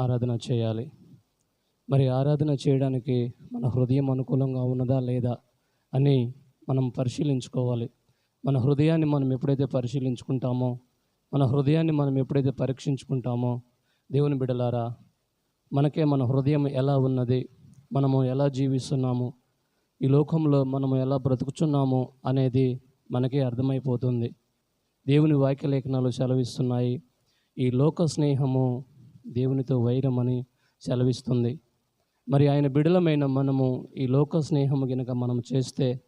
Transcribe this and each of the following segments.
ఆరాధన చేయాలి. మరి ఆరాధన చేయడానికి మన హృదయం అనుకూలంగా ఉన్నదా లేదా అని మనం పరిశీలించుకోవాలి. మన హృదయాన్ని మనం ఎప్పుడైతే పరిశీలించుకుంటామో మన హృదయాన్ని మనం ఎప్పుడైతే పరీక్షించుకుంటామో దేవుని బిడలారా మనకే మన హృదయం ఎలా ఉన్నది మనము ఎలా జీవిస్తున్నాము ఈ లోకంలో మనము ఎలా బ్రతుకుచున్నాము అనేది మనకే అర్థమైపోతుంది. దేవుని వాక్య లేఖనాలు సెలవిస్తున్నాయి. ఈ లోక స్నేహము దేవునితో వైరం అని సెలవిస్తుంది. మరి ఆయన బిడలమైన మనము ఈ లోక స్నేహము గనుక మనం చేస్తే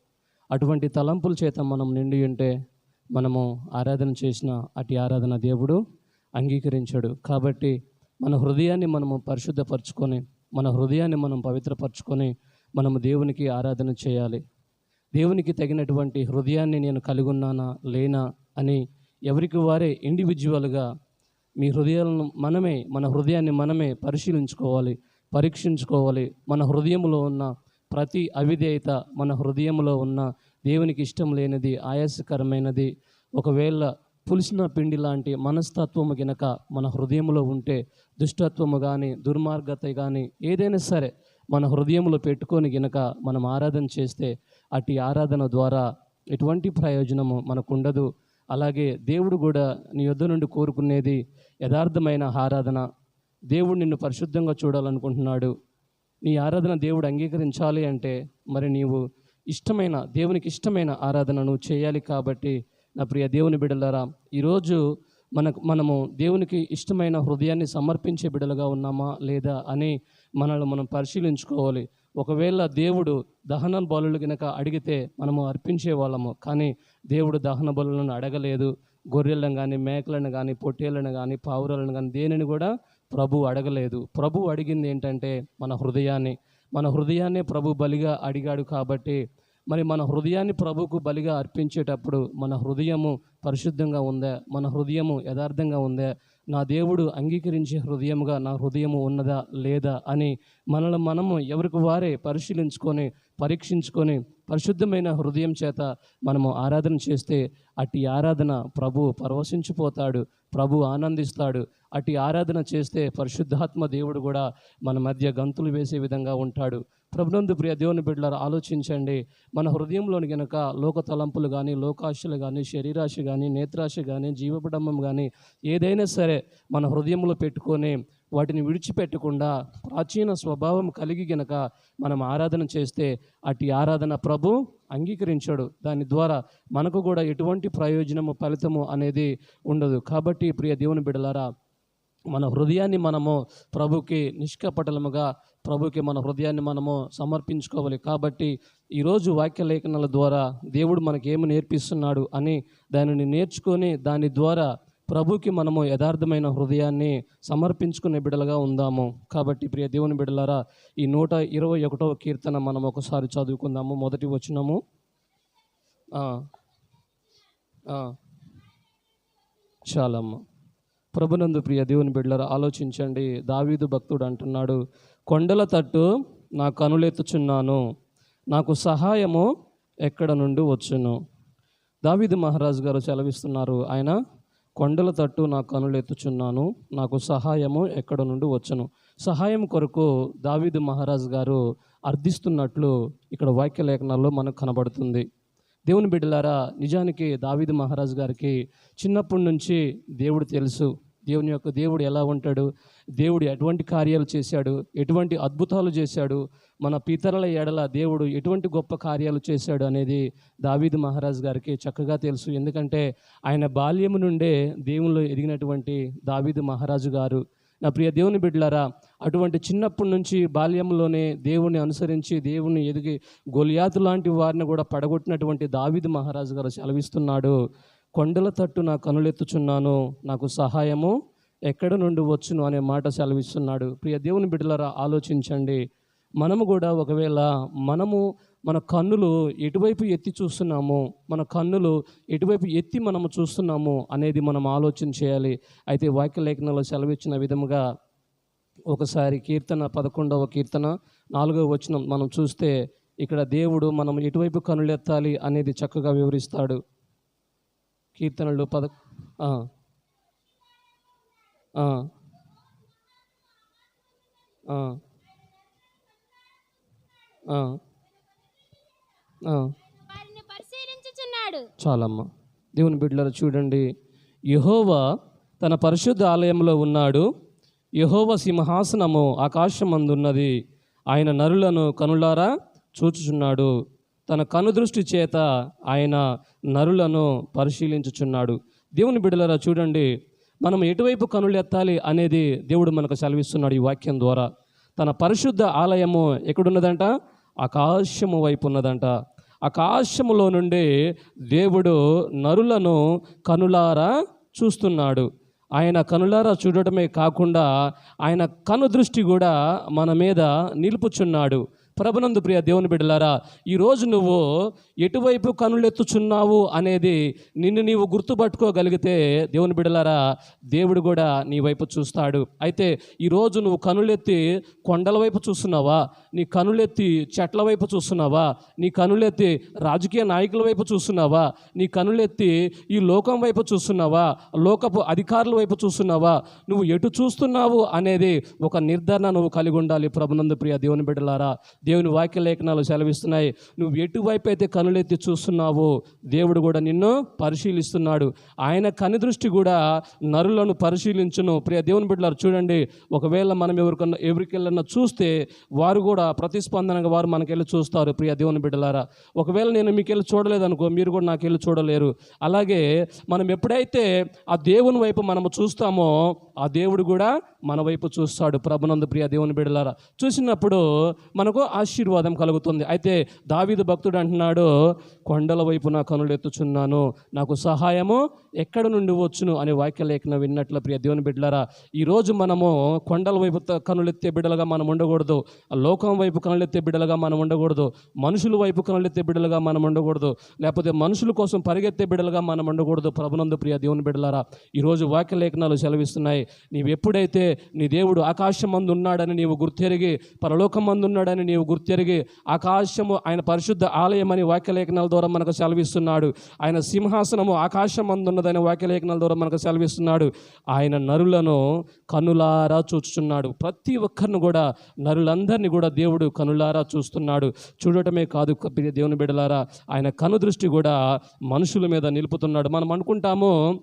అటువంటి తలంపుల చేత మనం నిండి ఉంటే మనము ఆరాధన చేసిన అటు ఆరాధన దేవుడు అంగీకరించాడు. కాబట్టి మన హృదయాన్ని మనము పరిశుద్ధపరచుకొని మన హృదయాన్ని మనం పవిత్రపరచుకొని మనము దేవునికి ఆరాధన చేయాలి. దేవునికి తగినటువంటి హృదయాన్ని నేను కలిగి ఉన్నానా లేనా అని ఎవరికి వారే ఇండివిజువల్గా మీ హృదయాలను మనమే మన హృదయాన్ని మనమే పరిశీలించుకోవాలి పరీక్షించుకోవాలి. మన హృదయంలో ఉన్న ప్రతి అవిధేయత మన హృదయంలో ఉన్న దేవునికి ఇష్టం లేనిది ఆయాసకరమైనది. ఒకవేళ పులిసిన పిండి లాంటి మనస్తత్వము గనక మన హృదయంలో ఉంటే దుష్టత్వము కానీ దుర్మార్గత కానీ ఏదైనా సరే మన హృదయంలో పెట్టుకొని గనక మనం ఆరాధన చేస్తే అటు ఆరాధన ద్వారా ఎటువంటి ప్రయోజనము మనకు ఉండదు అలాగే దేవుడు కూడా నీ యొద్ద నుండి కోరుకునేది యథార్థమైన ఆరాధన. దేవుడు నిన్ను పరిశుద్ధంగా చూడాలనుకుంటున్నాడు. నీ ఆరాధన దేవుడు అంగీకరించాలి అంటే మరి నీవు ఇష్టమైన దేవునికి ఇష్టమైన ఆరాధనను చేయాలి కాబట్టి నా ప్రియ దేవుని బిడ్డలారా ఈరోజు మనకు మనము దేవునికి ఇష్టమైన హృదయాన్ని సమర్పించే బిడలుగా ఉన్నామా లేదా అని మనల్ని మనం పరిశీలించుకోవాలి. ఒకవేళ దేవుడు దహన బలులు కనుక అడిగితే మనము అర్పించే వాళ్ళము. కానీ దేవుడు దహన బలులను అడగలేదు. గొర్రెలను కానీ మేకలను కానీ పొట్టేళ్ళను కానీ పావురాలను కానీ దేనిని కూడా ప్రభు అడగలేదు. ప్రభు అడిగింది ఏంటంటే మన హృదయాన్ని. మన హృదయాన్ని ప్రభు బలిగా అడిగాడు కాబట్టి మరి మన హృదయాన్ని ప్రభుకు బలిగా అర్పించేటప్పుడు మన హృదయము పరిశుద్ధంగా ఉందా? మన హృదయము యథార్థంగా ఉందా? నా దేవుడు అంగీకరించే హృదయముగా నా హృదయము ఉన్నదా లేదా అని మనల్ని మనము ఎవరికి వారే పరిశీలించుకొని పరీక్షించుకొని పరిశుద్ధమైన హృదయం చేత మనము ఆరాధన చేస్తే అట్టి ఆరాధన ప్రభు పరవశించిపోతాడు ప్రభు ఆనందిస్తాడు. అట్టి ఆరాధన చేస్తే పరిశుద్ధాత్మ దేవుడు కూడా మన మధ్య గంతులు వేసే విధంగా ఉంటాడు. ప్రభునందు ప్రియ దేవుని బిడ్డలారు ఆలోచించండి. మన హృదయంలోని గనక లోక తలంపులు కానీ లోకాశలు కానీ శరీరాశి కానీ నేత్రాశి కానీ జీవపడమ్మం కానీ ఏదైనా సరే మన హృదయంలో పెట్టుకొని వాటిని విడిచిపెట్టకుండా ప్రాచీన స్వభావం కలిగి గనక మనం ఆరాధన చేస్తే అటు ఆరాధన ప్రభు అంగీకరించాడు. దాని ద్వారా మనకు కూడా ఎటువంటి ప్రయోజనము ఫలితము అనేది ఉండదు. కాబట్టి ప్రియ దేవుని బిడలారా మన హృదయాన్ని మనము ప్రభుకి నిష్కపటలముగా ప్రభుకి మన హృదయాన్ని మనము సమర్పించుకోవాలి. కాబట్టి ఈరోజు వాక్య లేఖనాల ద్వారా దేవుడు మనకేమి నేర్పిస్తున్నాడు అని దానిని నేర్చుకొని దాని ద్వారా ప్రభుకి మనము యథార్థమైన హృదయాన్ని సమర్పించుకునే బిడలుగా ఉందాము. కాబట్టి ప్రియ దేవుని బిడలారా ఈ నూట ఇరవై ఒకటవ కీర్తన మనం ఒకసారి చదువుకుందాము. మొదటి వచ్చినము చాలమ్మ. ప్రభునందు ప్రియ దేవుని బిడ్డలారా ఆలోచించండి. దావీదు భక్తుడు అంటున్నాడు కొండల తట్టు నా కనులెత్తుచున్నాను. నాకు సహాయము ఎక్కడ నుండి వచ్చును? దావీదు మహారాజు గారు సెలవిస్తున్నారు ఆయన కొండల తట్టు నా కనులు ఎత్తుచున్నాను. నాకు సహాయము ఎక్కడ నుండి వచ్చను? సహాయం కొరకు దావీదు మహారాజ్ గారు అర్థిస్తున్నట్లు ఇక్కడ వాక్య లేఖనాల్లో మనకు కనబడుతుంది. దేవుని బిడ్డలారా నిజానికి దావీదు మహారాజు గారికి చిన్నప్పటి నుంచి దేవుడు తెలుసు. దేవుని యొక్క దేవుడు ఎలా ఉంటాడు? దేవుడు ఎటువంటి కార్యాలు చేశాడు? ఎటువంటి అద్భుతాలు చేశాడు? మన పితరుల ఎడల దేవుడు ఎటువంటి గొప్ప కార్యాలు చేశాడు అనేది దావీదు మహారాజు గారికి చక్కగా తెలుసు. ఎందుకంటే ఆయన బాల్యము నుండే దేవునిలో ఎదిగినటువంటి దావీదు మహారాజు గారు. నా ప్రియ దేవుని బిడ్డలారా అటువంటి చిన్నప్పటి నుంచి బాల్యంలోనే దేవుని అనుసరించి దేవుని ఎదిగి గొలియాతు లాంటి వారిని కూడా పడగొట్టినటువంటి దావీదు మహారాజు గారు సెలవిస్తున్నాడు. కొండల తట్టు నా కనులెత్తుచున్నాను నాకు సహాయము ఎక్కడ నుండి వచ్చును అనే మాట సెలవిస్తున్నాడు. ప్రియ దేవుని బిడ్డలారా ఆలోచించండి. మనము కూడా ఒకవేళ మనము మన కన్నులు ఎటువైపు ఎత్తి చూస్తున్నాము మన కన్నులు ఎటువైపు ఎత్తి మనము చూస్తున్నాము అనేది మనం ఆలోచన చేయాలి. అయితే వాక్యలేఖనంలో సెలవిచ్చిన విధముగా ఒకసారి కీర్తన పదకొండవ కీర్తన నాలుగవ వచనం మనం చూస్తే ఇక్కడ దేవుడు మనం ఎటువైపు కనులెత్తాలి అనేది చక్కగా వివరిస్తాడు. కీర్తనలు పద చాలమ్మా. దేవుని బిడ్డలు చూడండి. యహోవా తన పరిశుద్ధ ఆలయంలో ఉన్నాడు. యహోవ సింహాసనము ఆకాశమందున్నది. ఆయన నరులను కనులారా చూచుచున్నాడు. తన కనుదృష్టి చేత ఆయన నరులను పరిశీలించుచున్నాడు. దేవుని బిడ్డలరా చూడండి మనం ఎటువైపు కనులు ఎత్తాలి అనేది దేవుడు మనకు సెలవిస్తున్నాడు ఈ వాక్యం ద్వారా. తన పరిశుద్ధ ఆలయము ఎక్కడున్నదంట? ఆకాశము వైపు ఉన్నదంట ఆకాశములో నుండి దేవుడు నరులను కనులారా చూస్తున్నాడు. ఆయన కనులారా చూడటమే కాకుండా ఆయన కను దృష్టి కూడా మన మీద నిలుపుచున్నాడు. ప్రభునందు ప్రియ దేవుని బిడ్డలారా ఈరోజు నువ్వు ఎటువైపు కనులెత్తుచున్నావు అనేది నిన్ను నీవు గుర్తుపట్టుకోగలిగితే దేవుని బిడ్డలారా దేవుడు కూడా నీ వైపు చూస్తాడు. అయితే ఈరోజు నువ్వు కనులెత్తి కొండల వైపు చూస్తున్నావా? నీ కనులెత్తి చెట్ల వైపు చూస్తున్నావా? నీ కనులెత్తి రాజకీయ నాయకుల వైపు చూస్తున్నావా? నీ కనులెత్తి ఈ లోకం వైపు చూస్తున్నావా? లోకపు అధికారుల వైపు చూస్తున్నావా? నువ్వు ఎటు చూస్తున్నావు అనేది ఒక నిర్ధారణ నువ్వు కలిగి ఉండాలి ప్రభునందు ప్రియ దేవుని బిడ్డలారా. దేవుని వాక్య లేఖనాలు సెలవిస్తున్నాయి. నువ్వు ఎటువైపు అయితే కనులెత్తి చూస్తున్నావో దేవుడు కూడా నిన్ను పరిశీలిస్తున్నాడు. ఆయన కనుదృష్టి కూడా నరులను పరిశీలించును. ప్రియ దేవుని బిడ్డలారు చూడండి. ఒకవేళ మనం ఎవరికన్నా ఎవరికెళ్ళన్నా చూస్తే వారు కూడా ప్రతిస్పందనగా వారు మనకెళ్ళి చూస్తారు. ప్రియ దేవుని బిడ్డలారా ఒకవేళ నేను మీకు వెళ్ళి చూడలేదనుకో మీరు కూడా నాకెళ్ళి చూడలేరు. అలాగే మనం ఎప్పుడైతే ఆ దేవుని వైపు మనము చూస్తామో ఆ దేవుడు కూడా మన వైపు చూస్తాడు. ప్రభునందు ప్రియ దేవుని బిడ్డలారా చూసినప్పుడు మనకు ఆశీర్వాదం కలుగుతుంది. అయితే దావీదు భక్తుడు అంటున్నాడు కొండల వైపు నా కనులు ఎత్తుచున్నాను. నాకు సహాయము ఎక్కడ నుండి వచ్చును? అనే వాక్యలేఖనం విన్నట్లు ప్రియ దేవుని బిడ్డలారా ఈరోజు మనము కొండల వైపు కనులెత్తే బిడ్డలుగా మనం ఉండకూడదు. ఆ లోకం వైపు కనులెత్తే బిడ్డలుగా మనం ఉండకూడదు. మనుషుల వైపు కనులెత్తే బిడ్డలుగా మనం ఉండకూడదు. లేకపోతే మనుషుల కోసం పరిగెత్తే బిడ్డలుగా మనం ఉండకూడదు. ప్రభునందు ప్రియ దేవుని బిడ్డలారా ఈరోజు వాక్యలేఖనాలు సెలవిస్తున్నాయి. నీవు ఎప్పుడైతే నీ దేవుడు ఆకాశం మందు ఉన్నాడని నీవు గుర్తెరిగి పరలోకం మందు ఉన్నాడని నీవు గుర్తెరిగి ఆకాశము ఆయన పరిశుద్ధ ఆలయమని వాక్యలేఖనాల ద్వారా మనకు సెలవిస్తున్నాడు. ఆయన సింహాసనము ఆకాశం అందున్నదని వాక్యలేఖనాల ద్వారా మనకు సెలవిస్తున్నాడు. ఆయన నరులను కనులారా చూచుచున్నాడు. ప్రతి ఒక్కరిని కూడా నరులందరినీ కూడా దేవుడు కనులారా చూస్తున్నాడు. చూడటమే కాదు దేవుని బిడలారా ఆయన కను దృష్టి కూడా మనుషుల మీద నిలుపుతున్నాడు. మనం అనుకుంటాము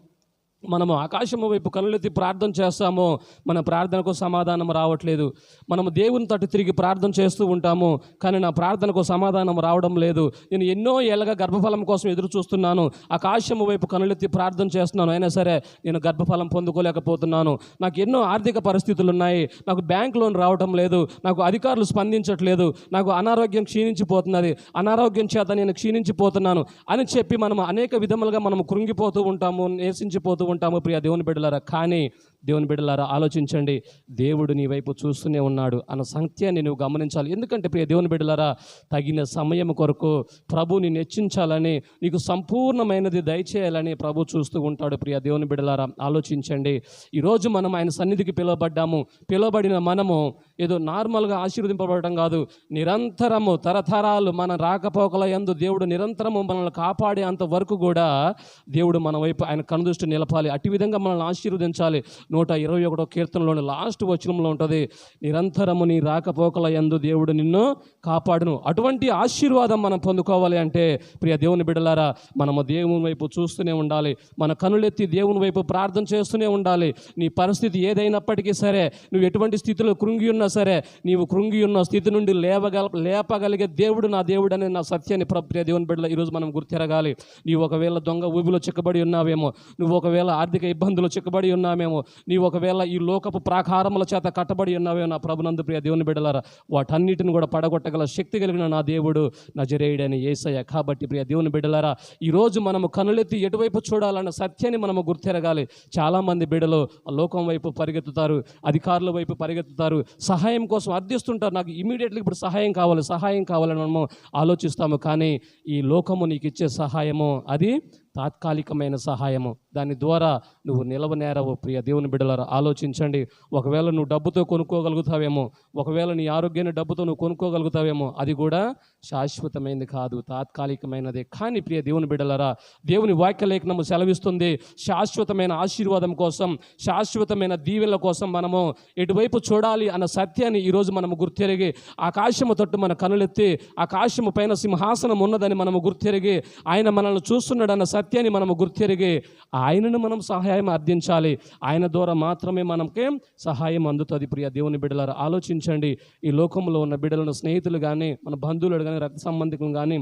మనము ఆకాశము వైపు కళ్ళెత్తి ప్రార్థన చేస్తాము మన ప్రార్థనకు సమాధానం రావట్లేదు. మనము దేవుని తట్టు తిరిగి ప్రార్థన చేస్తూ ఉంటాము కానీ నా ప్రార్థనకు సమాధానం రావడం లేదు. నేను ఎన్నో ఏళ్ళగా గర్భఫలం కోసం ఎదురు చూస్తున్నాను ఆకాశము వైపు కనులెత్తి ప్రార్థన చేస్తున్నాను. అయినా సరే నేను గర్భఫలం పొందుకోలేకపోతున్నాను. నాకు ఎన్నో ఆర్థిక పరిస్థితులు ఉన్నాయి నాకు బ్యాంక్ లోన్ రావడం లేదు. నాకు అధికారులు స్పందించట్లేదు. నాకు అనారోగ్యం క్షీణించిపోతున్నది. అనారోగ్యం చేత నేను క్షీణించిపోతున్నాను అని చెప్పి మనం అనేక విధములుగా మనం కృంగిపోతూ ఉంటాము నేసించిపోతూ ఉంటాము ప్రియ దేవుని బిడ్డలారా. కానీ దేవుని బిడ్డలారా ఆలోచించండి. దేవుడు నీ వైపు చూస్తూనే ఉన్నాడు అన్న సత్యాన్ని నువ్వు గమనించాలి. ఎందుకంటే ప్రియ దేవుని బిడ్డలారా తగిన సమయం కొరకు ప్రభుని నెచ్చించాలని నీకు సంపూర్ణమైనది దయచేయాలని ప్రభు చూస్తూ ఉంటాడు ప్రియ దేవుని బిడ్డలారా. ఆలోచించండి. ఈరోజు మనం ఆయన సన్నిధికి పిలువబడ్డాము. పిలువబడిన మనము ఏదో నార్మల్గా ఆశీర్వదింపబడటం కాదు. నిరంతరము తరతరాలు మన రాకపోకల యందు దేవుడు నిరంతరము మనల్ని కాపాడే అంత వరకు కూడా దేవుడు మన వైపు ఆయన కనుదృష్టి నిలపాలి. అట్టి విధంగా మనల్ని ఆశీర్వదించాలి. నూట ఇరవై ఒకటో కీర్తనలోని లాస్ట్ వచనంలో ఉంటుంది నిరంతరము నీ రాకపోకల యందు దేవుడు నిన్ను కాపాడును. అటువంటి ఆశీర్వాదం మనం పొందుకోవాలి అంటే ప్రియ దేవుని బిడ్డలారా మనము దేవుని వైపు చూస్తూనే ఉండాలి మన కనులెత్తి దేవుని వైపు ప్రార్థన చేస్తూనే ఉండాలి. నీ పరిస్థితి ఏదైనప్పటికీ సరే నువ్వు ఎటువంటి స్థితిలో కృంగి ఉన్నా సరే నీవు కృంగి ఉన్న స్థితి నుండి లేవగల లేపగలిగే దేవుడు నా దేవుడు అనే నా సత్యాన్ని ప్ర- ప్రియ దేవుని బిడ్డల ఈరోజు మనం గుర్తిరగాలి. నీవు ఒకవేళ దొంగ ఊబిలో చిక్కబడి ఉన్నావేమో నువ్వు ఒకవేళ ఆర్థిక ఇబ్బందులు చిక్కబడి ఉన్నామేమో నీ ఒకవేళ ఈ లోకపు ప్రాకారముల చేత కట్టబడి ఉన్నావే నా ప్రభునందు ప్రియ దేవుని బిడ్డలారా వాటన్నిటిని కూడా పడగొట్టగల శక్తి కలిగిన నా దేవుడు నజరేయుడని ఏసయ్య. కాబట్టి ప్రియ దేవుని బిడ్డలారా ఈరోజు మనము కనులెత్తి ఎటువైపు చూడాలన్న సత్యాన్ని మనము గుర్తెరగాలి. చాలామంది బిడ్డలు లోకం వైపు పరిగెత్తుతారు అధికారుల వైపు పరిగెత్తుతారు సహాయం కోసం అర్థిస్తుంటారు. నాకు ఇమీడియట్లీ ఇప్పుడు సహాయం కావాలి సహాయం కావాలని మనము ఆలోచిస్తాము. కానీ ఈ లోకము నీకు ఇచ్చే సహాయము అది తాత్కాలికమైన సహాయము. దాని ద్వారా నువ్వు నిలవనేరవు ప్రియ దేవుని బిడ్డలారా. ఆలోచించండి. ఒకవేళ నువ్వు డబ్బుతో కొనుక్కోగలుగుతావేమో ఒకవేళ నీ ఆరోగ్యాన్ని డబ్బుతో నువ్వు కొనుక్కోగలుగుతావేమో అది కూడా శాశ్వతమైనది కాదు తాత్కాలికమైనదే. కానీ ప్రియ దేవుని బిడ్డలారా దేవుని వాక్యలేఖనము సెలవిస్తుంది శాశ్వతమైన ఆశీర్వాదం కోసం శాశ్వతమైన దీవెనల కోసం మనము ఎటువైపు చూడాలి అన్న సత్యాన్ని ఈరోజు మనము గుర్తెరిగి ఆకాశము తట్టు మన కనులెత్తి ఆకాశము పైన సింహాసనం ఉన్నదని మనము గుర్తెరిగి ఆయన మనల్ని చూస్తున్నాడన్న సత్యాన్ని మనము గుర్తెరిగి ఆయనను మనం సహాయం అర్థించాలి. ఆయన ద్వారా మాత్రమే మనకే సహాయం అందుతుంది. ప్రియ దేవుని బిడ్డలారు ఆలోచించండి. ఈ లోకంలో ఉన్న బిడ్డలను స్నేహితులు కానీ మన బంధువులు కానీ రక్త సంబంధికులు కానీ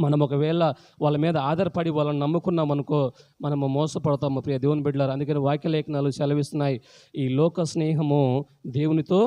మనం ఒకవేళ వాళ్ళ మీద ఆధారపడి వాళ్ళని నమ్ముకున్నాం అనుకో మనము మోసపడతాము. ప్రియ దేవుని బిడ్డలారు అందుకని వాక్యలేఖనాలు సెలవిస్తున్నాయి. ఈ లోక స్నేహము దేవునితో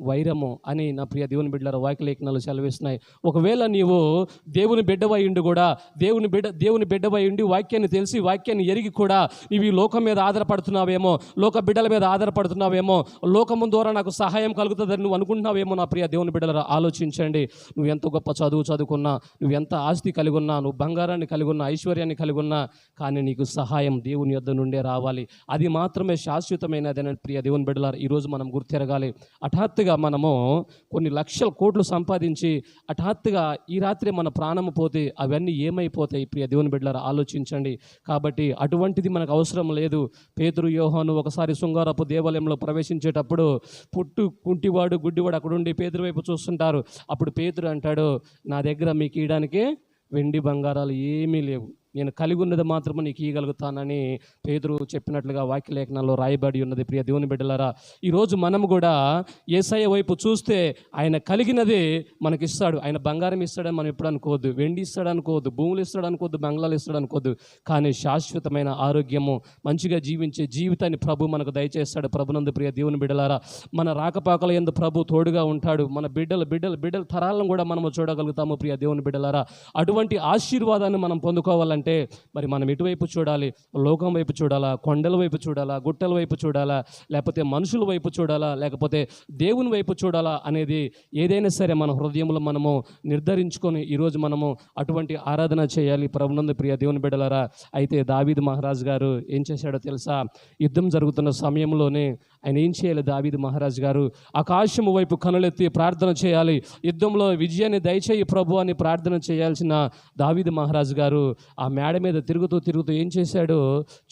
వైరము అని నా ప్రియ దేవుని బిడ్డల వాక్యలేఖనాలు సెలవిస్తున్నాయి. ఒకవేళ నీవు దేవుని బిడ్డవై ఉండి కూడా దేవుని బిడ్డ దేవుని బిడ్డవై ఉండి వాక్యాన్ని తెలిసి వాక్యాన్ని ఎరిగి కూడా నీవు ఈ లోకం మీద ఆధారపడుతున్నావేమో లోక బిడ్డల మీద ఆధారపడుతున్నావేమో లోకము ద్వారా నాకు సహాయం కలుగుతుందని నువ్వు అనుకుంటున్నావేమో నా ప్రియ దేవుని బిడ్డల ఆలోచించండి. నువ్వు ఎంత గొప్ప చదువు చదువుకున్నా నువ్వు ఎంత ఆస్తి కలిగి ఉన్నా నువ్వు బంగారాన్ని కలిగి ఉన్నా ఐశ్వర్యాన్ని కలిగి ఉన్నా కానీ నీకు సహాయం దేవుని యొద్ద నుండే రావాలి. అది మాత్రమే శాశ్వతమైనదని ప్రియ దేవుని బిడ్డలారు ఈరోజు మనం గుర్తెరగాలి. హఠాత్తుగా మనము కొన్ని లక్షల కోట్లు సంపాదించి హఠాత్తుగా ఈ రాత్రి మన ప్రాణము పోతే అవన్నీ ఏమైపోతాయి? ప్రియ దేవుని బిడ్డలారా ఆలోచించండి. కాబట్టి అటువంటిది మనకు అవసరం లేదు. పేతురు యోహాను ఒకసారి శృంగారపు దేవాలయంలో ప్రవేశించేటప్పుడు పుట్టు కుంటివాడు గుడ్డివాడు అక్కడుండి పేతురు వైపు చూస్తుంటారు. అప్పుడు పేతురు అంటాడు నా దగ్గర మీకు ఇయడానికి వెండి బంగారాలు ఏమీ లేవు. నేను కలిగి ఉన్నది మాత్రమే నీకు ఇవ్వగలుగుతానని పేదరు చెప్పినట్లుగా వాక్యలేఖనాల్లో రాయబడి ఉన్నది. ప్రియ దేవుని బిడ్డలారా ఈరోజు మనం కూడా ఏసఐ వైపు చూస్తే ఆయన కలిగినదే మనకి ఇస్తాడు ఆయన బంగారం ఇస్తాడని మనం ఎప్పుడు అనుకోవద్దు. వెండి ఇస్తాడు అనుకోవద్దు. భూములు ఇస్తాడు అనుకోవద్దు. బంగ్లాలు ఇస్తాడు అనుకోవద్దు. కానీ శాశ్వతమైన ఆరోగ్యము మంచిగా జీవించే జీవితాన్ని ప్రభు మనకు దయచేస్తాడు. ప్రభునందు ప్రియ దేవుని బిడ్డలారా మన రాకపాకల ఎందు ప్రభు తోడుగా ఉంటాడు. మన బిడ్డలు బిడ్డలు బిడ్డల తరాలను కూడా మనము చూడగలుగుతాము. ప్రియ దేవుని బిడ్డలారా అటువంటి ఆశీర్వాదాన్ని మనం పొందుకోవాలంటే అంటే మరి మనం ఎటువైపు చూడాలి లోకం వైపు చూడాలా కొండల వైపు చూడాలా గుట్టల వైపు చూడాలా లేకపోతే మనుషుల వైపు చూడాలా లేకపోతే దేవుని వైపు చూడాలా అనేది ఏదైనా సరే మన హృదయంలో మనము నిర్ధారించుకొని ఈరోజు మనము అటువంటి ఆరాధన చేయాలి. ప్రభునందు ప్రియ దేవుని బిడ్డలారా అయితే దావీద్ మహారాజ్ గారు ఏం చేశాడో తెలుసా? యుద్ధం జరుగుతున్న సమయంలోనే ఆయన ఏం చేయాలి? దావీద్ మహారాజ్ గారు ఆకాశము వైపు కనులెత్తి ప్రార్థన చేయాలి. యుద్ధంలో విజయాన్ని దయచేయి ప్రభు అని ప్రార్థన చేయాల్సిన దావీద్ మహారాజ్ గారు ఆ మేడ మీద తిరుగుతూ తిరుగుతూ ఏం చేశాడు?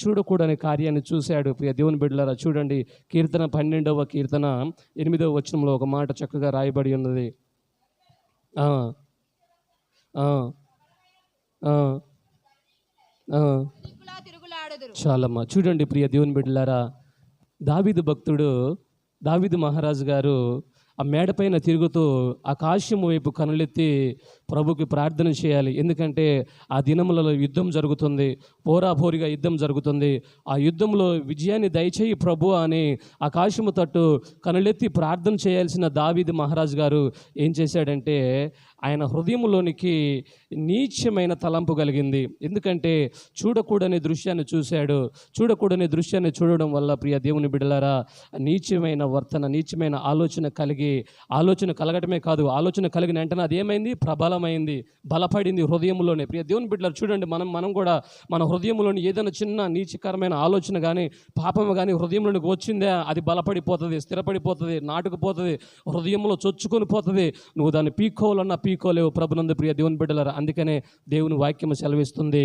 చూడకూడని కార్యాన్ని చూశాడు. ప్రియ దేవుని బిడ్డలారా చూడండి. కీర్తన పన్నెండవ కీర్తన ఎనిమిదవ వచనంలో ఒక మాట చక్కగా రాయబడి ఉన్నది. చాలమ్మా. చూడండి ప్రియ దేవుని బిడ్డలారా దావీదు భక్తుడు దావీదు మహారాజు గారు ఆ మేడపైన తిరుగుతూ ఆకాశం వైపు కనులెత్తి ప్రభుకి ప్రార్థన చేయాలి. ఎందుకంటే ఆ దినములలో యుద్ధం జరుగుతుంది. పోరాపోరిగా యుద్ధం జరుగుతుంది. ఆ యుద్ధంలో విజయాన్ని దయచేయి ప్రభు అని ఆకాశము తట్టు కనులెత్తి ప్రార్థన చేయాల్సిన దావీది మహారాజు గారు ఏం చేశాడంటే ఆయన హృదయంలోనికి నీచమైన తలంపు కలిగింది. ఎందుకంటే చూడకూడని దృశ్యాన్ని చూశాడు. చూడకూడని దృశ్యాన్ని చూడడం వల్ల ప్రియ దేవుని బిడలారా నీచమైన వర్తన నీచమైన ఆలోచన కలిగి ఆలోచన కలగటమే కాదు ఆలోచన కలిగిన వెంటనే అదేమైంది ప్రబలమైంది బలపడింది హృదయంలోనే ప్రియ దేవుని బిడ్డలు చూడండి మనం మనం కూడా మన హృదయంలోని ఏదైనా చిన్న నీచకరమైన ఆలోచన కానీ పాపం కానీ హృదయంలోనికి వచ్చిందే అది బలపడిపోతుంది స్థిరపడిపోతుంది నాటుకుపోతుంది హృదయంలో చొచ్చుకొని పోతుంది. నువ్వు దాన్ని పీక్కోవాలన్నా పీక్కోలేవు ప్రభునందు ప్రియ దేవుని బిడ్డలారా. అందుకనే దేవుని వాక్యం సెలవిస్తుంది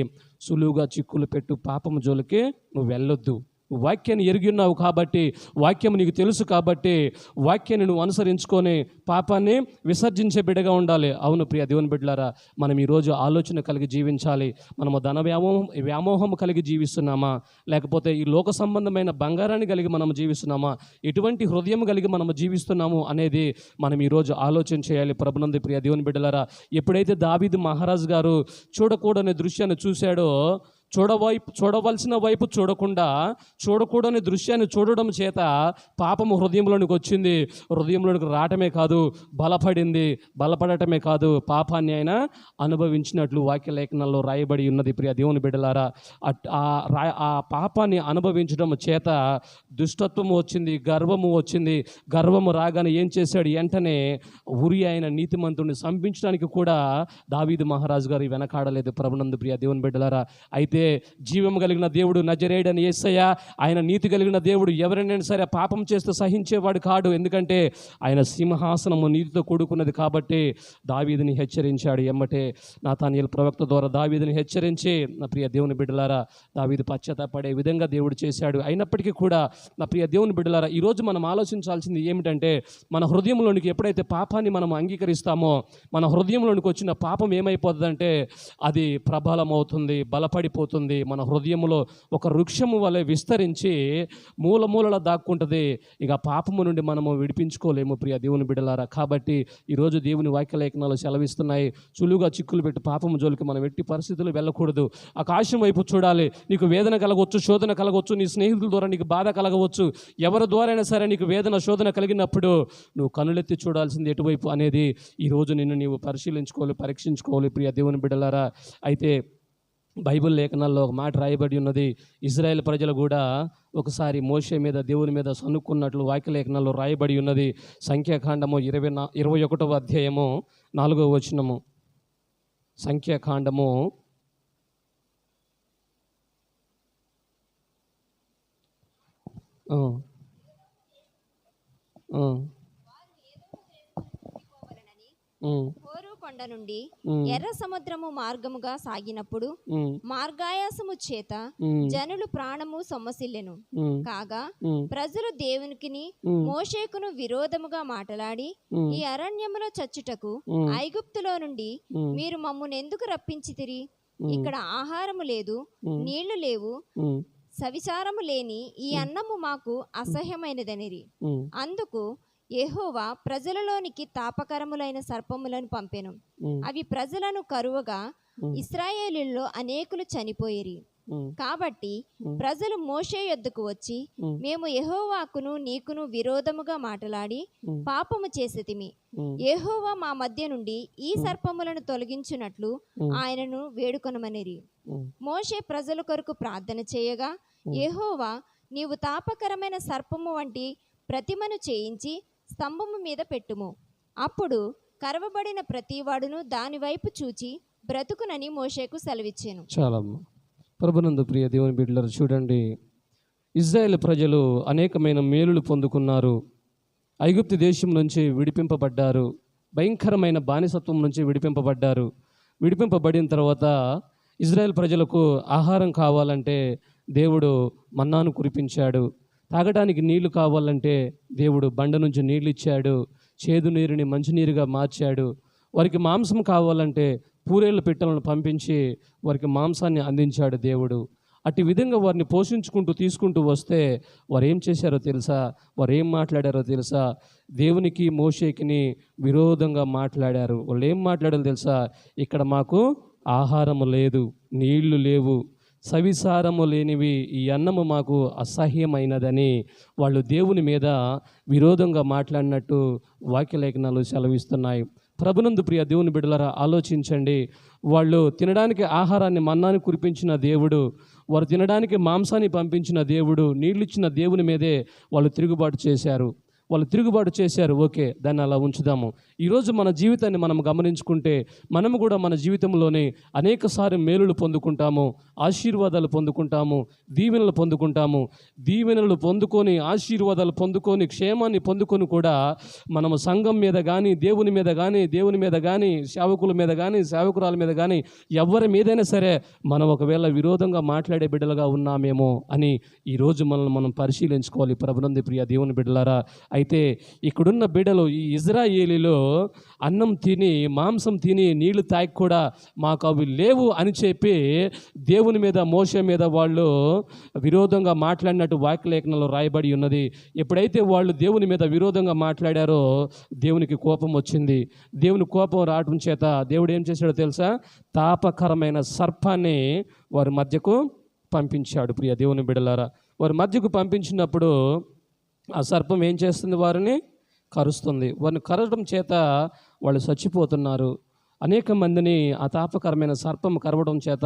సులువుగా చిక్కులు పెట్టు పాపము జోలికి నువ్వు వెళ్ళొద్దు. వాక్యాన్ని ఎరిగి ఉన్నావు కాబట్టి వాక్యం నీకు తెలుసు కాబట్టి వాక్యాన్ని నువ్వు అనుసరించుకొని పాపాన్ని విసర్జించే బిడ్డగా ఉండాలి. అవును ప్రియ దేవుని బిడ్డలారా మనం ఈరోజు ఆలోచన కలిగి జీవించాలి. మనము ధన వ్యామోహం వ్యామోహం కలిగి జీవిస్తున్నామా? లేకపోతే ఈ లోక సంబంధమైన బంగారాన్ని కలిగి మనం జీవిస్తున్నామా? ఎటువంటి హృదయం కలిగి మనం జీవిస్తున్నాము అనేది మనం ఈరోజు ఆలోచన చేయాలి. ప్రభునంది ప్రియ దేవుని బిడ్డలారా ఎప్పుడైతే దావీదు మహారాజు గారు చూడకూడని దృశ్యాన్ని చూశాడో చూడవైపు చూడవలసిన వైపు చూడకుండా చూడకూడని దృశ్యాన్ని చూడడం చేత పాపము హృదయంలోనికి వచ్చింది. హృదయంలోనికి రావటమే కాదు బలపడింది. బలపడటమే కాదు పాపాన్ని ఆయన అనుభవించినట్లు వాక్య లేఖనాల్లో రాయబడి ఉన్నది. ప్రియ దేవుని బిడ్డలారా అట్- ఆ ఆ పాపాన్ని అనుభవించడం చేత దుష్టత్వము వచ్చింది గర్వము వచ్చింది. గర్వము రాగానే ఏం చేశాడు? వెంటనే ఉరి ఆయన నీతిమంతుడిని సంపించడానికి కూడా దావీదు మహారాజు గారు వెనకాడలేదు. ప్రభునందు ప్రియ దేవుని బిడ్డలారా అయితే అయితే జీవం కలిగిన దేవుడు నజరేడని యేసయ్య ఆయన నీతి కలిగిన దేవుడు ఎవరైనా సరే పాపం చేస్తూ సహించేవాడు కాడు. ఎందుకంటే ఆయన సింహాసనము నీతితో కూడుకున్నది కాబట్టి దావీదిని హెచ్చరించాడు. ఎమ్మటే నా తానియల్ ప్రవక్త ద్వారా దావీదిని హెచ్చరించి నా ప్రియ దేవుని బిడ్డలారా దావీది పశ్చాత్తాపడే విధంగా దేవుడు చేశాడు. అయినప్పటికీ కూడా నా ప్రియ దేవుని బిడ్డలారా ఈరోజు మనం ఆలోచించాల్సింది ఏమిటంటే మన హృదయంలోనికి ఎప్పుడైతే పాపాన్ని మనం అంగీకరిస్తామో మన హృదయంలోనికి వచ్చిన పాపం ఏమైపోతుందంటే అది ప్రబలమవుతుంది బలపడిపోతుంది. బలపడిపోతుంది మన హృదయంలో ఒక వృక్షము వలె విస్తరించి మూల మూలల దాక్కుంటుంది. ఇక పాపము నుండి మనము విడిపించుకోలేము ప్రియ దేవుని బిడలారా కాబట్టి ఈరోజు దేవుని వాక్యలేఖనాలు సెలవిస్తున్నాయి. చులుగా చిక్కులు పెట్టి పాపము జోలికి మనం ఎట్టి పరిస్థితులు వెళ్ళకూడదు. ఆకాశం వైపు చూడాలి. నీకు వేదన కలగవచ్చు శోధన కలగవచ్చు నీ స్నేహితుల ద్వారా నీకు బాధ కలగవచ్చు. ఎవరి ద్వారైనా సరే నీకు వేదన శోధన కలిగినప్పుడు నువ్వు కనులెత్తి చూడాల్సింది ఎటువైపు అనేది ఈరోజు నిన్ను నీవు పరిశీలించుకోవాలి పరీక్షించుకోవాలి ప్రియ దేవుని బిడలారా అయితే బైబిల్ లేఖనాల్లో ఒక మాట రాయబడి ఉన్నది ఇజ్రాయెల్ ప్రజలు కూడా ఒకసారి మోసే మీద దేవుని మీద సనుక్కున్నట్లు వాక్యలేఖనాల్లో రాయబడి ఉన్నది సంఖ్యాకాండము ఇరవై నా ఇరవై ఒకటవ అధ్యాయము నాలుగవ వచనము సంఖ్యాకాండము Oh. కొండ నుండి ఎర్ర సముద్రము మార్గముగా సాగినప్పుడు మార్గాయాసము చేత జనులు ప్రాణము సొమ్మసిల్లెను. కాగా ప్రజలు దేవునికిని ఉమ్, మోషేకును విరోధముగా మాటలాడి ఈ అరణ్యములో చచ్చుటకు ఐగుప్తులో నుండి మీరు మమ్మును ఎందుకు రప్పించితిరి? ఇక్కడ ఆహారము లేదు నీళ్ళు లేవు సవిచారము లేని ఈ అన్నము మాకు అసహ్యమైనదనిరి. అందుకు యెహోవా ప్రజలలోనికి తాపకరములైన సర్పములను పంపెను. అవి ప్రజలను కరువగా. ఇస్రాయేలీల్లో అనేకులు చనిపోయిరి. కాబట్టి. ప్రజలు మోషే యొద్దకు వచ్చి మేము యెహోవాకును నీకును విరోధముగా మాటలాడి పాపము చేసేతిమి. యెహోవా మా మధ్య నుండి ఈ సర్పములను తొలగించున్నట్లు ఉమ్. ఆయనను వేడుకొనమనిరి. మోషే ప్రజల కొరకు ప్రార్థన చేయగా యెహోవా నీవు తాపకరమైన సర్పము వంటి ప్రతిమను చేయించి స్తంభము మీద పెట్టుము. అప్పుడు కరవబడిన ప్రతివాడును దానివైపు చూచి బ్రతుకునని మోషేకు సెలవిచ్చాను. చాలా ప్రభునందు ప్రియ దేవుని బిడ్డలారు చూడండి. ఇజ్రాయెల్ ప్రజలు అనేకమైన మేలులు పొందుకున్నారు. ఐగుప్తి దేశం నుంచి విడిపింపబడ్డారు. భయంకరమైన బానిసత్వం నుంచి విడిపింపబడ్డారు. విడిపింపబడిన తర్వాత ఇజ్రాయెల్ ప్రజలకు ఆహారం కావాలంటే దేవుడు మన్నాను కురిపించాడు. తాగడానికి నీళ్ళు కావాలంటే దేవుడు బండ నుంచి నీళ్ళు ఇచ్చాడు చేదు నీరుని మంచినీరుగా మార్చాడు. వారికి మాంసం కావాలంటే పూరేళ్ళ పిట్టలను పంపించి వారికి మాంసాన్ని అందించాడు దేవుడు. అట్టి విధంగా వారిని పోషించుకుంటూ తీసుకుంటూ వస్తే వారు ఏం చేశారో తెలుసా? వారు ఏం మాట్లాడారో తెలుసా? దేవునికి మోషేకిని విరోధంగా మాట్లాడారు. వాళ్ళు ఏం మాట్లాడారో తెలుసా? ఇక్కడ మాకు ఆహారము లేదు నీళ్ళు లేవు. సవిసారము లేనివి ఈ అన్నము మాకు అసహ్యమైనదని వాళ్ళు దేవుని మీద విరోధంగా మాట్లాడినట్టు వాక్యలేఖనాలు సెలవిస్తున్నాయి. ప్రభునందు ప్రియ దేవుని బిడ్డలారా ఆలోచించండి. వాళ్ళు తినడానికి ఆహారాన్ని మన్నాన్ని కురిపించిన దేవుడు వారు తినడానికి మాంసాన్ని పంపించిన దేవుడు నీళ్ళిచ్చిన దేవుని మీదే వాళ్ళు తిరుగుబాటు చేశారు. వాళ్ళు తిరుగుబాటు చేశారు ఓకే దాన్ని అలా ఉంచుదాము. ఈరోజు మన జీవితాన్ని మనం గమనించుకుంటే మనము కూడా మన జీవితంలోనే అనేకసారి మేలులు పొందుకుంటాము ఆశీర్వాదాలు పొందుకుంటాము దీవెనలు పొందుకుంటాము. దీవెనలు పొందుకొని ఆశీర్వాదాలు పొందుకొని క్షేమాన్ని పొందుకొని కూడా మనము సంఘం మీద కానీ దేవుని మీద కానీ దేవుని మీద కానీ సేవకుల మీద కానీ సేవకురాల మీద కానీ ఎవరి మీదైనా సరే మనం ఒకవేళ విరోధంగా మాట్లాడే బిడ్డలుగా ఉన్నామేమో అని ఈరోజు మనల్ని మనం పరిశీలించుకోవాలి. ప్రభునంది ప్రియ దేవుని బిడ్డలారా అయితే ఇక్కడున్న బిడలు ఈ ఇజ్రాయేలీలో అన్నం తిని మాంసం తిని నీళ్ళు తాగి కూడా మాకు అవి లేవు అని చెప్పి దేవుని మీద మోస మీద వాళ్ళు విరోధంగా మాట్లాడినట్టు వాక్యలేఖనంలో రాయబడి ఉన్నది. ఎప్పుడైతే వాళ్ళు దేవుని మీద విరోధంగా మాట్లాడారో దేవునికి కోపం వచ్చింది. దేవుని కోపం రావటం చేత దేవుడు ఏం చేశాడో తెలుసా? తాపకరమైన సర్పాన్ని వారి మధ్యకు పంపించాడు ప్రియ దేవుని బిడలారా. వారి మధ్యకు పంపించినప్పుడు ఆ సర్పం ఏం చేస్తుంది వారిని? కరుస్తుంది. వారిని కరవడం చేత వాళ్ళు చచ్చిపోతున్నారు. అనేక మందిని ఆ తాపకరమైన సర్పం కరవడం చేత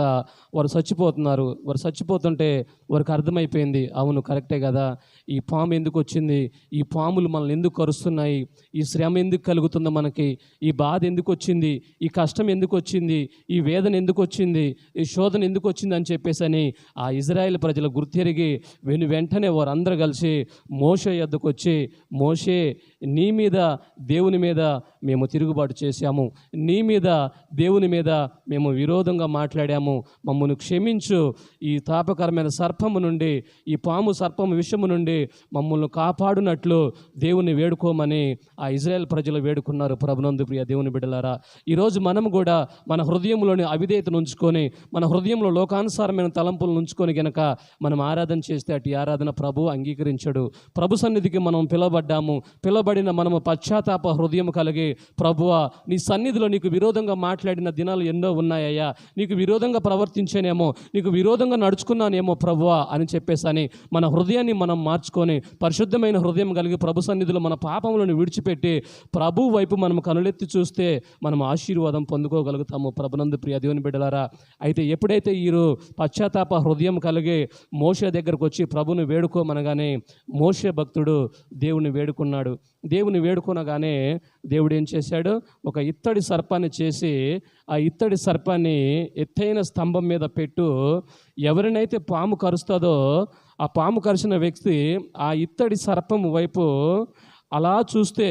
వారు చచ్చిపోతున్నారు. వారు చచ్చిపోతుంటే వారికి అర్థమైపోయింది అవును కరెక్టే కదా. ఈ పాము ఎందుకు వచ్చింది? ఈ పాములు మనల్ని ఎందుకు కరుస్తున్నాయి? ఈ శ్రమ ఎందుకు కలుగుతుంది మనకి? ఈ బాధ ఎందుకు వచ్చింది? ఈ కష్టం ఎందుకు వచ్చింది? ఈ వేదన ఎందుకు వచ్చింది? ఈ శోధన ఎందుకు వచ్చింది అని చెప్పేసి అని ఆ ఇజ్రాయెల్ ప్రజలు గుర్తెరిగి వెను వెంటనే వారందరూ కలిసి మోషే యొద్దకు వచ్చి మోషే నీ మీద దేవుని మీద మేము తిరుగుబాటు చేశాము. నీ మీద దేవుని మీద మేము విరోధంగా మాట్లాడాము. మమ్మల్ని క్షమించు. ఈ తాపకరమైన సర్పము నుండి ఈ పాము సర్పము విషము నుండి మమ్మల్ని కాపాడునట్లు దేవుని వేడుకోమని ఆ ఇజ్రాయెల్ ప్రజలు వేడుకున్నారు. ప్రభునందు ప్రియ దేవుని బిడ్డలారా ఈరోజు మనం కూడా మన హృదయంలోని అవిధేయతను ఉంచుకొని మన హృదయంలో లోకానుసారమైన తలంపులను ఉంచుకొని గనక మనం ఆరాధన చేస్తే అటు ఆరాధన ప్రభు అంగీకరించడు. ప్రభు సన్నిధికి మనం పిలవబడ్డాము. పిలబడిన మనము పశ్చాత్తాప హృదయం కలిగి ప్రభువ నీ సన్నిధిలో నీకు విరోధంగా మాట్లాడిన దినాలు ఎన్నో ఉన్నాయ్యా నీకు విరోధంగా ప్రవర్తించానేమో నీకు విరోధంగా నడుచుకున్నానేమో ప్రభువ అని చెప్పేసని మన హృదయాన్ని మనం మార్చుకొని పరిశుద్ధమైన హృదయం కలిగి ప్రభు సన్నిధిలో మన పాపములను విడిచిపెట్టి ప్రభు వైపు మనం కనులెత్తి చూస్తే మనం ఆశీర్వాదం పొందుకోగలుగుతాము. ప్రభునందు ప్రియ దేవుని బిడ్డలారా అయితే ఎప్పుడైతే వీరు పశ్చాత్తాప హృదయం కలిగి మోష దగ్గరకు వచ్చి ప్రభుని వేడుకోమనగానే మోషే భక్తుడు దేవుని వేడుకున్నాడు. దేవుని వేడుకొనగానే దేవుడు ఏం చేశాడు? ఒక ఇత్తడి సర్పాన్ని చేసి ఆ ఇత్తడి సర్పాన్ని ఎత్తైన స్తంభం మీద పెట్టు ఎవరినైతే పాము కరుస్తుందో ఆ పాము కరిచిన వ్యక్తి ఆ ఇత్తడి సర్పం వైపు అలా చూస్తే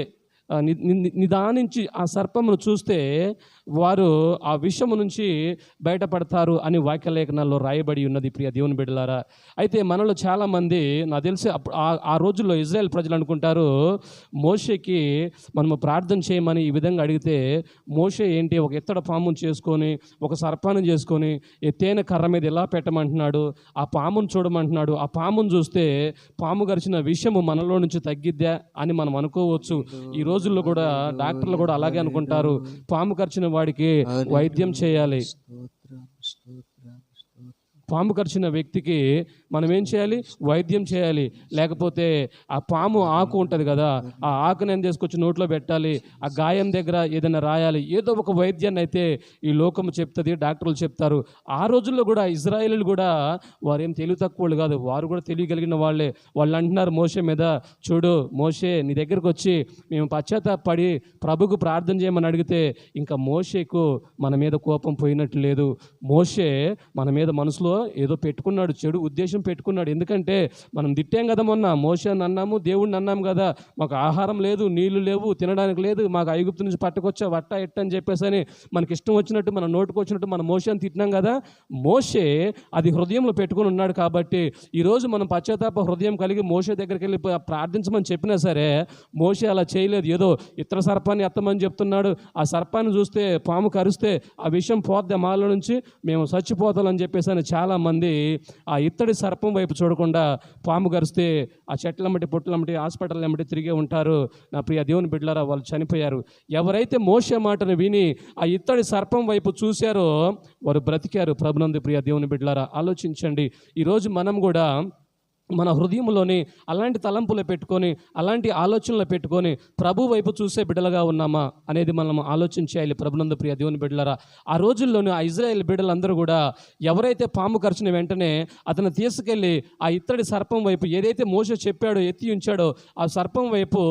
ని- నిదానించి ఆ సర్పమును చూస్తే వారు ఆ విషము నుంచి బయటపడతారు అని వాక్యలేఖనాల్లో రాయబడి ఉన్నది ప్రియ దేవుని బిడ్డలారా. అయితే మనలో చాలామంది నాకు తెలిసి ఆ- రోజుల్లో ఇజ్రాయెల్ ప్రజలు అనుకుంటారు మోషేకి మనము ప్రార్థన చేయమని ఈ విధంగా అడిగితే మోషే ఏంటి ఒక ఎత్తడ పామును చేసుకొని ఒక సర్పాన్ని చేసుకొని ఎత్తైన కర్ర మీద ఎలా పెట్టమంటున్నాడు ఆ పామును చూడమంటున్నాడు ఆ పామును చూస్తే పాము గరిచిన విషయము మనలో నుంచి తగ్గిద్దా అని మనం అనుకోవచ్చు. ఈ రోజుల్లో కూడా డాక్టర్లు కూడా అలాగే అనుకుంటారు పాము కరిచిన వాడికి వైద్యం చేయాలి. పాము కరిచిన వ్యక్తికి మనం ఏం చేయాలి? వైద్యం చేయాలి. లేకపోతే ఆ పాము ఆకు ఉంటుంది కదా ఆ ఆకుని ఏం తీసుకొచ్చి నోట్లో పెట్టాలి ఆ గాయం దగ్గర ఏదైనా రాయాలి ఏదో ఒక వైద్యాన్ని అయితే ఈ లోకము చెప్తుంది డాక్టర్లు చెప్తారు. ఆ రోజుల్లో కూడా ఇజ్రాయేలీలు కూడా వారు ఏం తెలివి తక్కువలు కాదు వారు కూడా తెలియగలిగిన వాళ్ళే. వాళ్ళు అంటున్నారు మోషే మీద చూడు మోషే నీ దగ్గరకు వచ్చి మేము పశ్చాత్తాపడి ప్రభుకు ప్రార్థన చేయమని అడిగితే ఇంకా మోషేకు మన మీద కోపం పోయినట్టు లేదు. మోషే మన మీద మనసులో ఏదో పెట్టుకున్నాడు చెడు ఉద్దేశం పెట్టుకున్నాడు. ఎందుకంటే మనం తిట్టాం కదా మొన్న మోషే అన్నాము దేవుడిని అన్నాము కదా మాకు ఆహారం లేదు నీళ్ళు లేవు తినడానికి లేదు మాకు ఐగుప్తు నుంచి పట్టుకొచ్చా వట్ట ఎట్ట అని చెప్పేసి అని మనకి ఇష్టం వచ్చినట్టు మన నోటుకు వచ్చినట్టు మన మోషని తిట్టినాం కదా మోషే అది హృదయంలో పెట్టుకుని ఉన్నాడు కాబట్టి ఈరోజు మనం పశ్చాత్తాప హృదయం కలిగి మోసే దగ్గరికి వెళ్ళి ప్రార్థించమని చెప్పినా సరే మోసే అలా చేయలేదు. ఏదో ఇతర సర్పాన్ని ఎత్తమని చెప్తున్నాడు. ఆ సర్పాన్ని చూస్తే పాము కరిస్తే ఆ విషయం పోద్ది మాలో నుంచి మేము చచ్చిపోతామని చెప్పేసి అని చాలామంది ఆ ఇత్తడి సర్పం వైపు చూడకుండా పాము కరిస్తే ఆ చెట్లమ్మటి పొట్లమ్మటి హాస్పిటల్ ఎమ్మటి తిరిగే ఉంటారు. నా ప్రియ దేవుని బిడ్డలారా వాళ్ళు చనిపోయారు. ఎవరైతే మోసే మాటను విని ఆ ఇత్తడి సర్పం వైపు చూశారో వారు బ్రతికారు. ప్రభునందు ప్రియ దేవుని బిడ్డలారా ఆలోచించండి. ఈరోజు మనం కూడా మన హృదయంలోని అలాంటి తలంపులు పెట్టుకొని అలాంటి ఆలోచనలు పెట్టుకొని ప్రభు వైపు చూసే బిడ్డలుగా ఉన్నామా అనేది మనం ఆలోచించేయాలి ప్రభునందు ప్రియ దేవుని బిడ్డలరా ఆ రోజుల్లోని ఆ ఇజ్రాయెల్ బిడ్డలందరూ కూడా ఎవరైతే పాము కరిచిన వెంటనే అతను తీసుకెళ్ళి ఆ ఇత్తడి సర్పం వైపు ఏదైతే మోస చెప్పాడో ఎత్తి ఉంచాడో ఆ సర్పం వైపు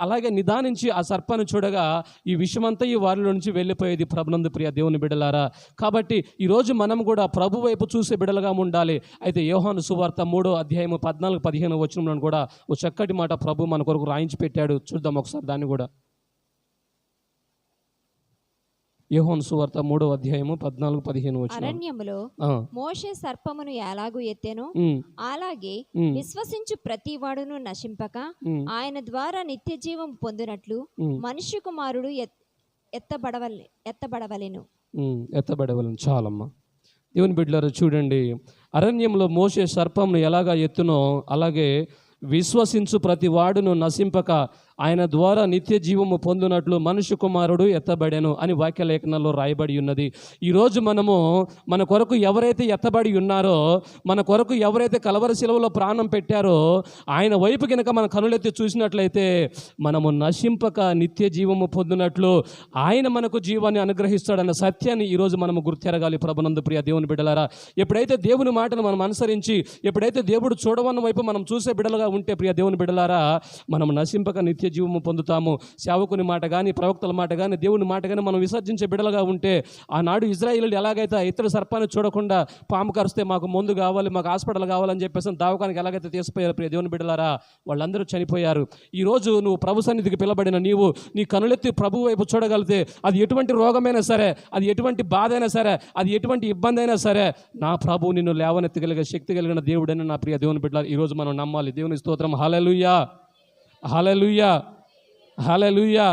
అలాగే నిదానించి ఆ సర్పాన్ని చూడగా ఈ విషయమంతా ఈ వారిలో నుంచి వెళ్ళిపోయేది ప్రభునందు ప్రియ దేవుని బిడ్డలారా. కాబట్టి ఈరోజు మనం కూడా ప్రభు వైపు చూసే బిడ్డలుగా ఉండాలి. అయితే యోహాను సువార్త మూడో అధ్యాయము పద్నాలుగు పదిహేను వచనంలో కూడా ఓ చక్కటి మాట ప్రభు మన కొరకు రాయించి పెట్టాడు. చూద్దాం ఒకసారి దాన్ని కూడా. యోహాను సువార్త మూడో అధ్యాయము పద్నాలుగు పదిహేను అరణ్యములో మోషే సర్పమును ఎలాగూ ఎత్తెనో? అలాగే. విశ్వసించు ప్రతి వాడును నశింపక. ఆయన ద్వారా నిత్య జీవం పొందినట్లు ఉమ్. మనుష్య కుమారుడు ఎత్- ఎత్తబడవలె ఎత్తబడవలెను. ఎత్తబడవలను. చాలమ్మా. దేవుని బిడ్డలారా చూడండి. అరణ్యంలో మోసే సర్పంను ఎలాగా ఎత్తునో అలాగే విశ్వసించు ప్రతి వాడును నశింపక ఆయన ద్వారా నిత్య జీవము పొందినట్లు మనుషు కుమారుడు ఎత్తబడెను అని వాక్యలేఖనంలో రాయబడి ఉన్నది. ఈరోజు మనము మన కొరకు ఎవరైతే ఎత్తబడి ఉన్నారో మన కొరకు ఎవరైతే కలవర శిలవలో ప్రాణం పెట్టారో ఆయన వైపు కనుక మన కనులెత్తి చూసినట్లయితే మనము నశింపక నిత్య జీవము పొందినట్లు ఆయన మనకు జీవాన్ని అనుగ్రహిస్తాడన్న సత్యాన్ని ఈరోజు మనము గుర్తెరగాలి ప్రభునందు ప్రియ దేవుని బిడ్డలారా. ఎప్పుడైతే దేవుని మాటను మనం అనుసరించి ఎప్పుడైతే దేవుడు చూడవన్న వైపు మనం చూసే బిడ్డలుగా ఉంటే ప్రియ దేవుని బిడ్డలారా మనం నశింపక నిత్య జీవము పొందుతాము. సేవకుని మాట కానీ ప్రవక్తల మాట కానీ దేవుని మాట కానీ మనం విసర్జించే బిడలుగా ఉంటే ఆనాడు ఇజ్రాయిలు ఎలాగైతే ఆ ఇతర సర్పాన్ని చూడకుండా పాము కరిస్తే మాకు మందు కావాలి మాకు హాస్పిటల్ కావాలని చెప్పేసి దావకానికి ఎలాగైతే తీసిపోయారు ప్రియ దేవుని బిడ్డలారా వాళ్ళందరూ చనిపోయారు. ఈరోజు నువ్వు ప్రభు సన్నిధికి పిలబడిన నీవు నీ కనులెత్తి ప్రభు వైపు చూడగలిగితే అది ఎటువంటి రోగమైనా సరే అది ఎటువంటి బాధ అయినా సరే అది ఎటువంటి ఇబ్బంది అయినా సరే నా ప్రభు నిన్ను లేవనెత్తగలిగే శక్తి కలిగిన దేవుడని నా ప్రియ దేవుని బిడ్డలారు ఈరోజు మనం నమ్మాలి. దేవుని స్తోత్రం. హలలుయా హలలుయా హలలుయా.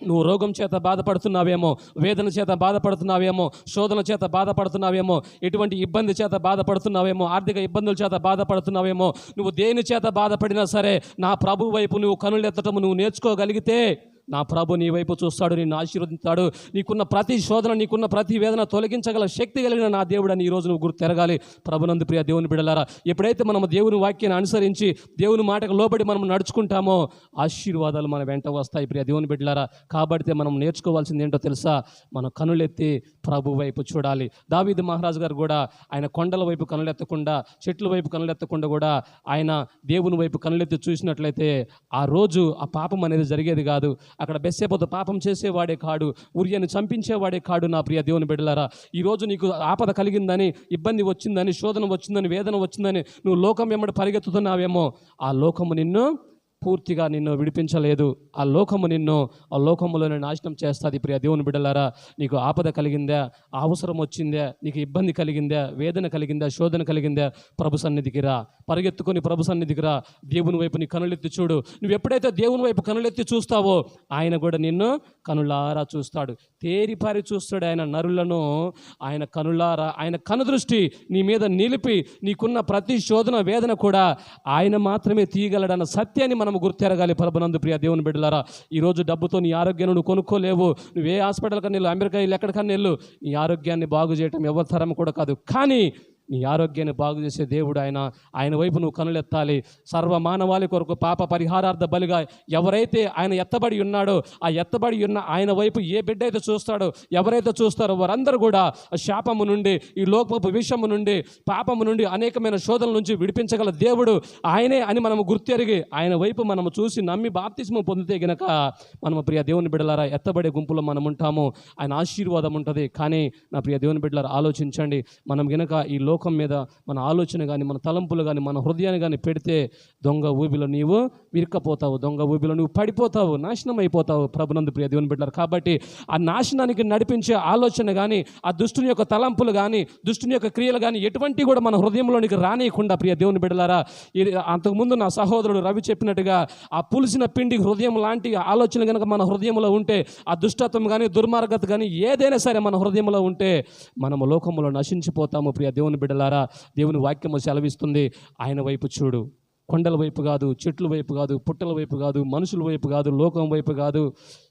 నువ్వు రోగం చేత బాధపడుతున్నావేమో వేదన చేత బాధపడుతున్నావేమో శోధన చేత బాధపడుతున్నావేమో ఎటువంటి ఇబ్బంది చేత బాధపడుతున్నావేమో ఆర్థిక ఇబ్బందుల చేత బాధపడుతున్నావేమో నువ్వు దేని చేత బాధపడినా సరే నా ప్రభు వైపు నువ్వు కనులెత్తటము నువ్వు నేర్చుకోగలిగితే నా ప్రభు నీ వైపు చూస్తాడు నిన్ను ఆశీర్వదిస్తాడు. నీకున్న ప్రతి శోధన నీకున్న ప్రతి వేదన తొలగించగల శక్తి కలిగిన నా దేవుడు అని ఈరోజు నువ్వు గుర్తు తెరగాలి. ప్రభునందు ప్రియ దేవుని బిడలారా ఎప్పుడైతే మనం దేవుని వాక్యాన్ని అనుసరించి దేవుని మాటకు లోబడి మనం నడుచుకుంటామో ఆశీర్వాదాలు మన వెంట వస్తాయి ప్రియ దేవుని బిడ్డలారా. కాబట్టి మనం నేర్చుకోవాల్సింది ఏంటో తెలుసా? మన కనులెత్తి ప్రభు వైపు చూడాలి. దావీదు మహారాజు గారు కూడా ఆయన కొండల వైపు కనులెత్తకుండా చెట్ల వైపు కనులెత్తకుండా కూడా ఆయన దేవుని వైపు కనులెత్తి చూసినట్లయితే ఆ రోజు ఆ పాపం అనేది జరిగేది కాదు. అక్కడ బెస్సేపోతు పాపం చేసేవాడే కాడు ఉరియను చంపించేవాడే కాడు నా ప్రియ దేవుని బిడ్డలారా. ఈరోజు నీకు ఆపద కలిగిందని ఇబ్బంది వచ్చిందని శోధన వచ్చిందని వేదన వచ్చిందని నువ్వు లోకం వెంబడి పరిగెత్తుతున్నావేమో. ఆ లోకము నిన్ను పూర్తిగా నిన్ను విడిపించలేదు. ఆ లోకము నిన్ను ఆ లోకములోనే నాశనం చేస్తుంది ప్రియ దేవుని బిడ్డలారా. నీకు ఆపద కలిగిందా? అవసరం వచ్చిందా? నీకు ఇబ్బంది కలిగిందా? వేదన కలిగిందా? శోధన కలిగిందా? ప్రభు సన్నిధికి రా. పరిగెత్తుకొని ప్రభు సన్నిధికి రా. దేవుని వైపు నీ కనులెత్తి చూడు. నువ్వు ఎప్పుడైతే దేవుని వైపు కనులెత్తి చూస్తావో ఆయన కూడా నిన్ను కనులారా చూస్తాడు. తేరిపారి చూస్తాడు ఆయన నరులను. ఆయన కనులారా ఆయన కనుదృష్టి నీ మీద నిలిపి నీకున్న ప్రతి శోధన వేదన కూడా ఆయన మాత్రమే తీయగలడన్న సత్యాన్ని మనం గుర్తెరగాలి పరబనందు ప్రియ దేవుని బిడ్డలారా. ఈరోజు డబ్బుతో నీ ఆరోగ్యాన్ని నువ్వు కొనుక్కోలేవు. నువ్వు ఏ హాస్పిటల్ కన్నా వెళ్ళు అమెరికా వెళ్ళి ఎక్కడికన్నా వెళ్ళు. నీ ఆరోగ్యాన్ని బాగు చేయటం ఎవరి తరం కూడా కాదు. కానీ నీ ఆరోగ్యాన్ని బాగు చేసే దేవుడు ఆయన. ఆయన వైపు నువ్వు కనులెత్తాలి. సర్వ మానవాళి కొరకు పాప పరిహారార్థ బలిగా ఎవరైతే ఆయన ఎత్తబడి ఉన్నాడో ఆ ఎత్తబడి ఉన్న ఆయన వైపు ఏ బిడ్డ అయితే చూస్తాడో ఎవరైతే చూస్తారో వారందరూ కూడా శాపము నుండి ఈ లోకపు విషము నుండి పాపము నుండి అనేకమైన శోధనల నుంచి విడిపించగల దేవుడు ఆయనే అని మనము గుర్తెరిగి ఆయన వైపు మనము చూసి నమ్మి బాప్తిస్మం పొందితే గనక మనము ప్రియ దేవుని బిడ్డలారా ఎత్తబడే గుంపులో మనం ఉంటాము. ఆయన ఆశీర్వాదం ఉంటుంది. కానీ నా ప్రియ దేవుని బిడ్డలారా ఆలోచించండి. మనం గనక ఈ లో మీద మన ఆలోచన కానీ మన తలంపులు కానీ మన హృదయాన్ని కానీ పెడితే దొంగ ఊబిలో నీవు విరక్కపోతావు దొంగ ఊబిలో నువ్వు పడిపోతావు నాశనం అయిపోతావు ప్రభునందు ప్రియ దేవుని బిడ్డారు కాబట్టి ఆ నాశనానికి నడిపించే ఆలోచన కానీ ఆ దుష్టుని యొక్క తలంపులు కానీ దుష్టుని యొక్క క్రియలు కానీ ఎటువంటి కూడా మన హృదయంలోనికి రానియకుండా ప్రియ దేవుని బిడ్డలారా. ఇది అంతకుముందు నా సహోదరుడు రవి చెప్పినట్టుగా ఆ పులిసిన పిండి హృదయం లాంటి ఆలోచన కనుక మన హృదయంలో ఉంటే ఆ దుష్టత్వం కానీ దుర్మార్గత కానీ ఏదైనా సరే మన హృదయంలో ఉంటే మనము లోకంలో నశించిపోతాము ప్రియ దేవుని బిడ్డలారా దేవుని వాక్యము సెలవిస్తుంది. ఆయన వైపు చూడు. కొండల వైపు కాదు చెట్ల వైపు కాదు పుట్టల వైపు కాదు మనుషుల వైపు కాదు లోకం వైపు కాదు.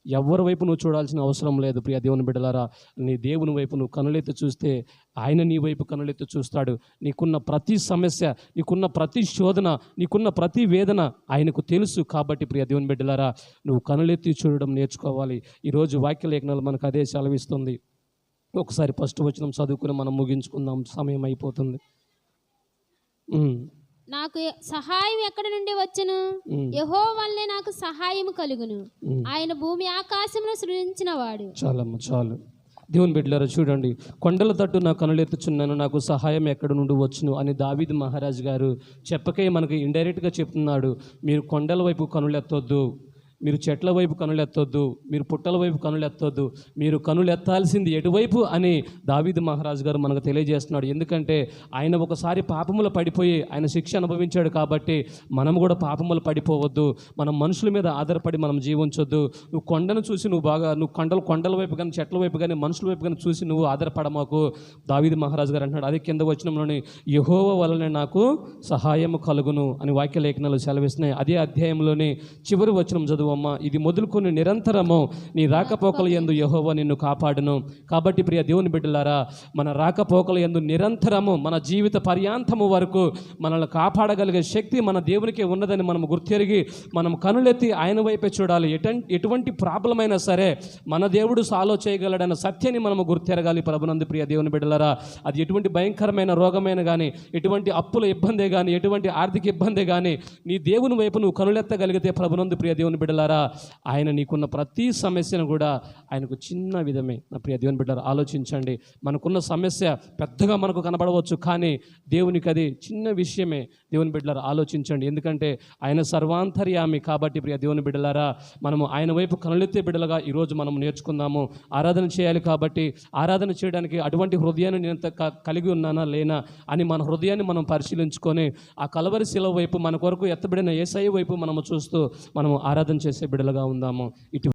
ఎవరి వైపు నువ్వు చూడాల్సిన అవసరం లేదు ప్రియ దేవుని బిడ్డలారా. నీ దేవుని వైపు నువ్వు కనులెత్తి చూస్తే ఆయన నీ వైపు కనులెత్తి చూస్తాడు. నీకున్న ప్రతి సమస్య నీకున్న ప్రతి శోధన నీకున్న ప్రతి వేదన ఆయనకు తెలుసు కాబట్టి ప్రియ దేవుని బిడ్డలారా నువ్వు కనులెత్తి చూడడం నేర్చుకోవాలి. ఈరోజు వాక్యలేఖనాలు మనకు అదే సెలవిస్తుంది. ఒకసారి ఫస్ట్ వచనం చదువుకుని మనం ముగించుకుందాం. సమయం అయిపోతుంది. నాకు సహాయం ఎక్కడి నుండి వచ్చును? యహో వల్లే నాకు సహాయం కలుగును. ఆయన భూమి ఆకాశమును సృజించిన వాడు చాలమ్మ చాలు. దేవుని బిడ్డలారా చూడండి. కొండల తట్టు నా కనులెత్తుచున్నాను నాకు సహాయం ఎక్కడ నుండి వచ్చును అని దావీద్ మహారాజ్ గారు చెప్పకే మనకి ఇండైరెక్ట్గా చెప్తున్నాడు. మీరు కొండల వైపు కనులెత్తొద్దు మీరు చెట్ల వైపు కనులెత్తొద్దు మీరు పుట్టల వైపు కనులెత్తొద్దు మీరు కనులెత్తాల్సింది ఎటువైపు అని దావీద్ మహారాజు గారు మనకు తెలియజేస్తున్నాడు. ఎందుకంటే ఆయన ఒకసారి పాపములు పడిపోయి ఆయన శిక్ష అనుభవించాడు కాబట్టి మనం కూడా పాపములు పడిపోవద్దు. మనం మనుషుల మీద ఆధారపడి మనం జీవించొద్దు. నువ్వు కొండను చూసి నువ్వు బాగా నువ్వు కొండలు కొండల వైపు కానీ చెట్ల వైపు కానీ మనుషుల వైపు కానీ చూసి నువ్వు ఆధారపడమాకు. దావీద్ మహారాజు గారు అంటున్నాడు అదే కింద వచ్చినంలోని యహోవ వలనే నాకు సహాయము కలుగును అని వాక్య లేఖనాలు సెలవిస్తున్నాయి. అదే అధ్యాయంలోని చివరి వచనం చదువు అమ్మా ఇది మొదలుకొని నిరంతరము నీ రాకపోకల యందు యహోవ నిన్ను కాపాడును. కాబట్టి ప్రియ దేవుని బిడ్డలారా మన రాకపోకల యందు నిరంతరము మన జీవిత పర్యాంతము వరకు మనల్ని కాపాడగలిగే శక్తి మన దేవునికి ఉన్నదని మనం గుర్తెరిగి మనం కనులెత్తి ఆయన వైపే చూడాలి. ఎటువంటి ఎటువంటి ప్రాబ్లం అయినా సరే మన దేవుడు సాలో చేయగలడన్న సత్యాన్ని మనము గుర్తెరగాలి. ప్రభునందు ప్రియ దేవుని బిడ్డలారా అది ఎటువంటి భయంకరమైన రోగమైన కానీ ఎటువంటి అప్పుల ఇబ్బందే కానీ ఎటువంటి ఆర్థిక ఇబ్బందే కానీ నీ దేవుని వైపు నువ్వు కనులెత్తగలిగితే ప్రభునందు ప్రియ దేవుని బిడ్డలారా ఆయన నీకున్న ప్రతి సమస్యను కూడా ఆయనకు చిన్న విధమే. నా ప్రియ దేవుని బిడ్డలు ఆలోచించండి. మనకున్న సమస్య పెద్దగా మనకు కనబడవచ్చు కానీ దేవునికి అది చిన్న విషయమే. దేవుని బిడ్డలారా ఆలోచించండి. ఎందుకంటే ఆయన సర్వాంతర్యామి కాబట్టి ప్రియ దేవుని బిడ్డలారా మనము ఆయన వైపు కనులెత్తే బిడ్డలుగా ఈరోజు మనం నేర్చుకుందాము. ఆరాధన చేయాలి కాబట్టి ఆరాధన చేయడానికి అటువంటి హృదయాన్ని నేను కలిగి ఉన్నానా లేనా అని మన హృదయాన్ని మనం పరిశీలించుకొని ఆ కలవరి శిల వైపు మన కొరకు ఎత్తబడిన ఏసఐ వైపు మనము చూస్తూ మనము ఆరాధన చేసే బిడలుగా ఉందాము. ఇటు